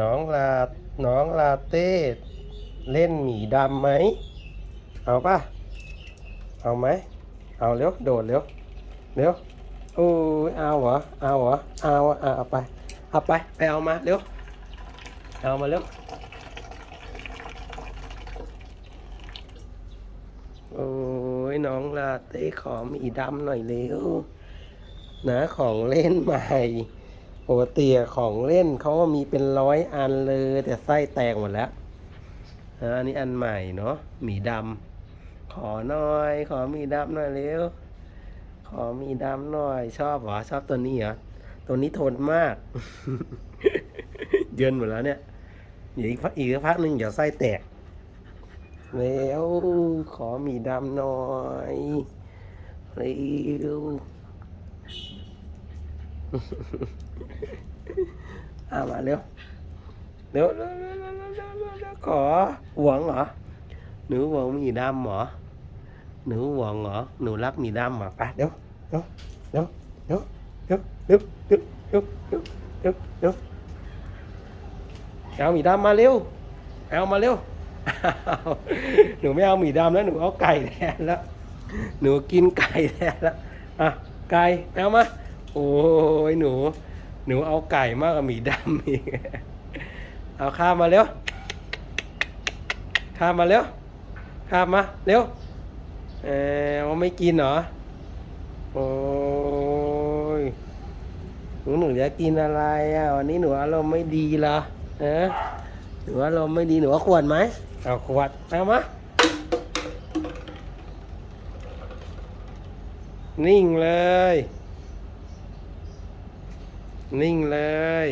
น้องลา น้องลาเต้ เล่นหมีดำไหม เอาป่ะ เอาไหม เอาเร็ว โดดเร็ว เร็วโอ้ยเอาเหรอ เอาเหรอ เอาอะเอาไป เอาไป ไปเอามาเร็ว เอามาเร็วโอ้ยน้องลาเต้ขอหมีดำหน่อยเร็วนะของเล่นใหม่ ปกติของเล่นเขาก็มีเป็นร้อยอันเลย แต่ไส้แตกหมดแล้วอันนี้อันใหม่เนาะหมีดำขอหน่อย ขอหมีดำหน่อยเร็วขอหมีดำหน่อย ชอบเหรอชอบตัวนี้เหรอตัวนี้ทนมาก เยินหมดแล้วเนี่ยอีกพักอีกพักหนึ่งเดี๋ยวไส้แตกแล้วขอหมีดำหน่อยเร็ว อามาเร็วเร็วเร็วเร็วเร็วเร็วเร็วขอหวงเหรอ หนูหวงมีดำเหรอ หนูหวงเหรอ หนูรักมีดำเหรอไปเร็วเร็วเร็วเร็วเร็วเร็วเร็วเร็วเร็วเร็วเร็วเอาหมีดำมาเร็ว เอามาเร็วอ้าวหนูไม่เอาหมีดำแล้วหนูเอาไก่แทนแล้ว หนูกินไก่แทนแล้ว อะ ไก่ เอามา โอ้ยหนู หนูเอาไก่มากกว่าหมีดำอีก เอาข้ามมาเร็ว ข้ามมาเร็ว ข้ามมาเร็ว เออว่าไม่กินเหรอ โอ้ยหนูหนูจะกินอะไรอะวันนี้หนูอารมณ์ไม่ดีเหรอเออหนูอารมณ์ไม่ดีหนูเอาขวดไหมเอาขวดเอามานิ่งเลย นิ่งเลย